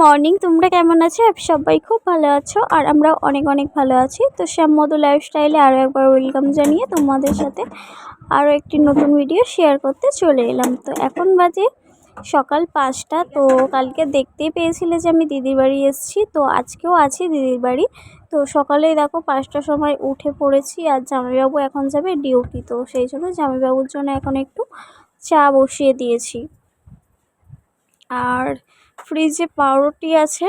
Morning, তোমরা কেমন আছো? সবাই খুব ভালো আছো আর আমরা অনেক অনেক ভালো আছি। তো শ্যাম মধু লাইফস্টাইলে আরও একবার ওয়েলকাম জানিয়ে তোমাদের সাথে আরও একটি নতুন ভিডিও শেয়ার করতে চলে এলাম। তো এখন বাজে সকাল পাঁচটা, তো কালকে দেখতেই পেয়েছিলে যে আমি দিদির বাড়ি এসেছি, তো আজকেও আছি দিদির বাড়ি। তো সকালেই দেখো পাঁচটার সময় উঠে পড়েছি আর জামাইবাবু এখন যাবে ডিউটি তো সেই জন্য জামাইবাবুর জন্য এখন একটু চা বসিয়ে দিয়েছি। আর ফ্রিজে পাউরুটি আছে,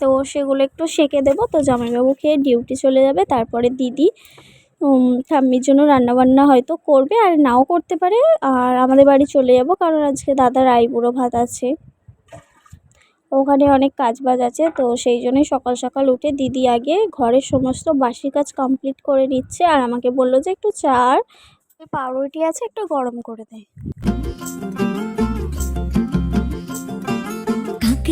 তো সেগুলো একটু সেঁকে দেবো। তো জামাইবাবু খেয়ে ডিউটি চলে যাবে, তারপরে দিদি ঠাম্মির জন্য রান্নাবান্না হয়তো করবে, আর নাও করতে পারে। আর আমাদের বাড়ি চলে যাব, কারণ আজকে দাদার আইবুড়ো ভাত আছে। ওখানে অনেক কাজ বাজ আছে, তো সেই জন্যই সকাল সকাল উঠে দিদি আগে ঘরের সমস্ত বাসি কাজ কমপ্লিট করে নিচ্ছে, আর আমাকে বলল যে একটু চা পাউরুটি আছে, একটু গরম করে দেয়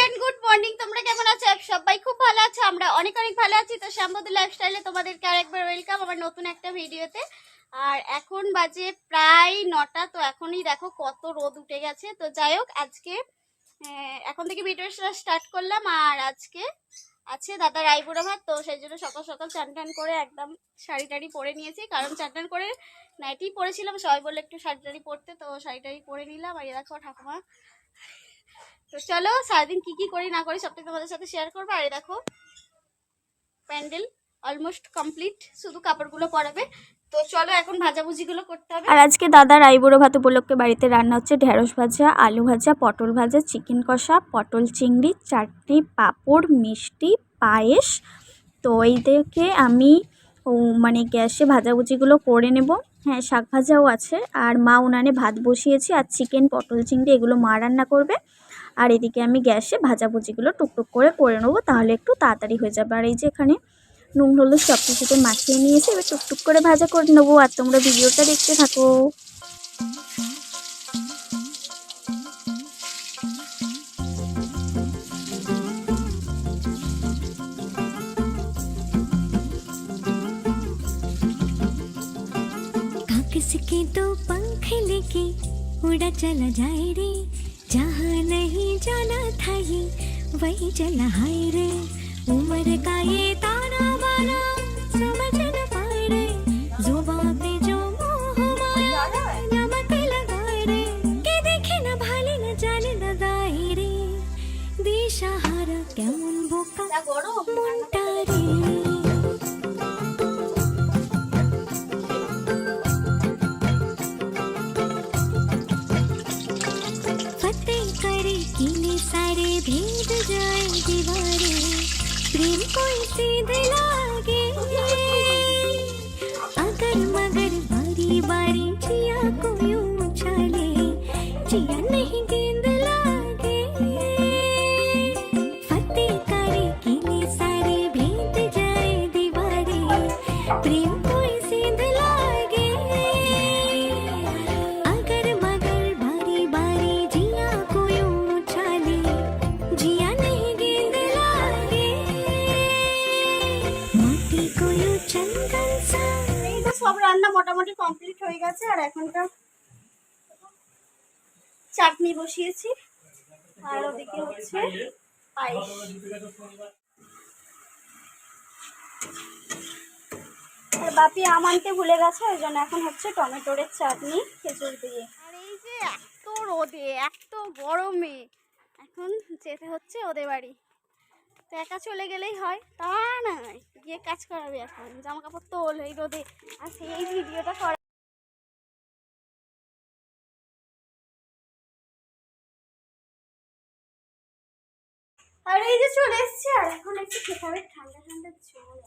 এভরিয়ান গুড মর্নিং তোমরা কেমন আছো? সবাই খুব ভালো আছো? আমরা অনেক অনেক ভালো আছি। তো শ্যামবতী লাইফস্টাইলে তোমাদেরকে আরেকবার ওয়েলকাম আমার নতুন একটা ভিডিওতে আর এখন বাজে প্রায় নটা, তো এখনই দেখো কত রোদ উঠে গেছে। তো যাই হোক, আজকে এখন থেকে ভিডিওটা স্টার্ট করলাম। আর আজকে আছে দাদার আইবুড়ো ভাত, তো সেই জন্য সকাল সকাল চান টান করে একদম শাড়ি টাড়ি পরে নিয়েছি। কারণ চান টান করে নাইটি পরেছিলাম, সবাই বলে একটু শাড়ি টাড়ি পরতে, তো শাড়ি টাড়ি পরে নিলাম। আর এ দেখো ঠাকুমা তো চলো সারাদিন কি কি করি না করি সবটাই তোমাদের সাথে শেয়ার করব। আর দেখো, প্যান্ডেল অলমোস্ট কমপ্লিট শুধু কাপড়গুলো পরাবে। তো চলো এখন ভাজাভুজিগুলো করতে হবে। আর আজকে দাদার আইবুড়ো ভাত উপলক্ষে বাড়িতে রান্না হচ্ছে ঢেঁড়স ভাজা, আলু ভাজা, পটল ভাজা চিকেন কষা, পটল চিংড়ি, চাটনি, পাঁপড়, মিষ্টি, পায়েস। তো এই দেখে আমি মানে গ্যাসে ভাজাভুজিগুলো করে নেব। হ্যাঁ শাক ভাজাও আছে। আর মা উনানে ভাত বসিয়েছি। আর চিকেন পটল, চিংড়ি এগুলো মা রান্না করবে। আর এদিকে আমি গ্যাসে ভাজাভুজিগুলো টুকটুক করে করে নেবো তাহলে একটু তাড়াতাড়ি হয়ে যাবে আর এই যে এখানে নুন হলুদ সব কিছুতে মাখিয়ে নিয়েছি এবার টুকটুক করে ভাজা করে নেবো আর তোমরা ভিডিওটা দেখতে থাকো किसके तो पंख लेके उड़ा चला जाए रे जहाँ नहीं जाना था ये वही चला हाय रे। उम्र का ये ताना बाना যায় দিবারে। প্রেম কইসি দিলাগে সব রান্না মোটামুটি কমপ্লিট হয়ে গেছে, আর এখনটা চাটনি বসিয়েছি। আর ওদিকে হচ্ছে পায়েস। আর বাপি আম আনতে ভুলে গেছে, ওই জন্য এখন হচ্ছে টমেটোর চাটনি, খেজুর দিয়ে। আর এই যে এত রোদে, এত গরমে, এখন যেতে হচ্ছে ওদের বাড়ি। তো একা চলে গেলেই হয়। তা না গিয়ে কাজ করাবে এখন। জামা কাপড় তোল এই রোদে। আর সেই ভিডিওটা করা আর এই যে চলে এসছে, আর এখন একটু খেতে হবে। ঠান্ডা ঠান্ডা জল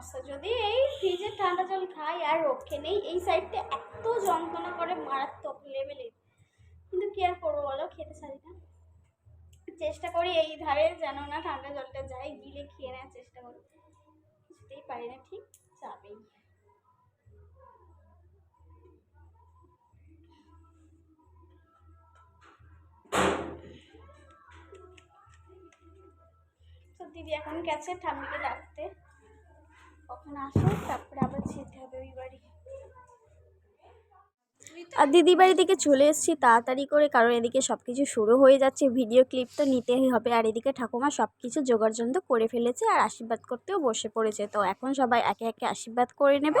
সমস্যা যদি এই ফ্রিজে ঠান্ডা জল খাই আর রক্ষে নেই, এই সাইডটা এত যন্ত্রণা করে মারাত্মক লেভেলের কিন্তু কি আর করব বলো, খেতে চাই না। চেষ্টা করি এই ধারে যেন না ঠান্ডা জলটা যায়, গিলে খেয়ে নেওয়ার চেষ্টা করি। কিছুতেই পারি না, ঠিক যাবেই। দিদি এখন গেছে ঠাম্মিকে ডাকতে। তারপরে আবার যেতে হবে ওই বাড়ি। আর দিদি বাড়ি থেকে চলে এসেছি তাড়াতাড়ি করে, কারণ এদিকে সব কিছু শুরু হয়ে যাচ্ছে। ভিডিও ক্লিপ তো নিতেই হবে, আর এদিকে ঠাকুমা সব কিছু জোগাড় যন্ত্র করে ফেলেছে আর আশীর্বাদ করতেও বসে পড়েছে। তো এখন সবাই একে একে আশীর্বাদ করে নেবে।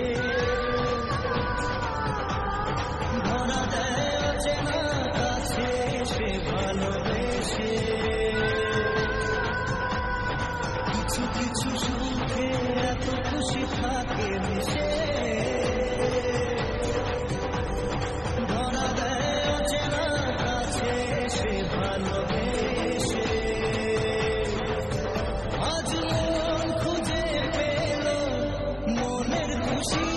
She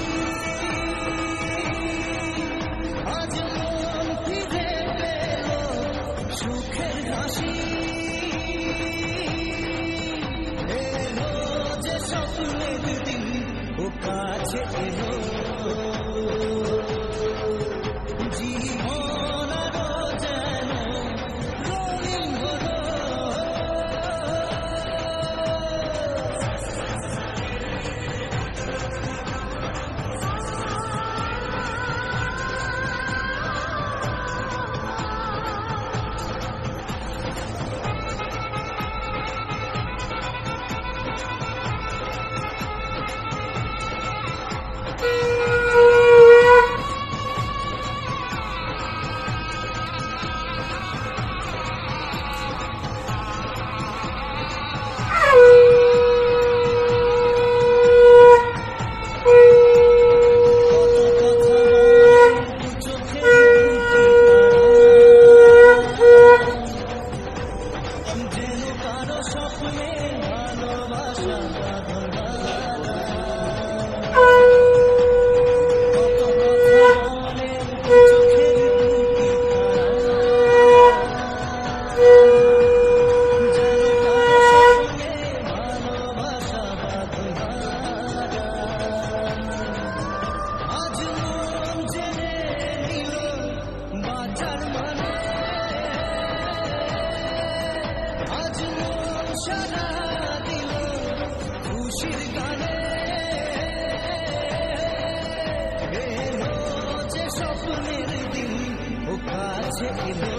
Amen.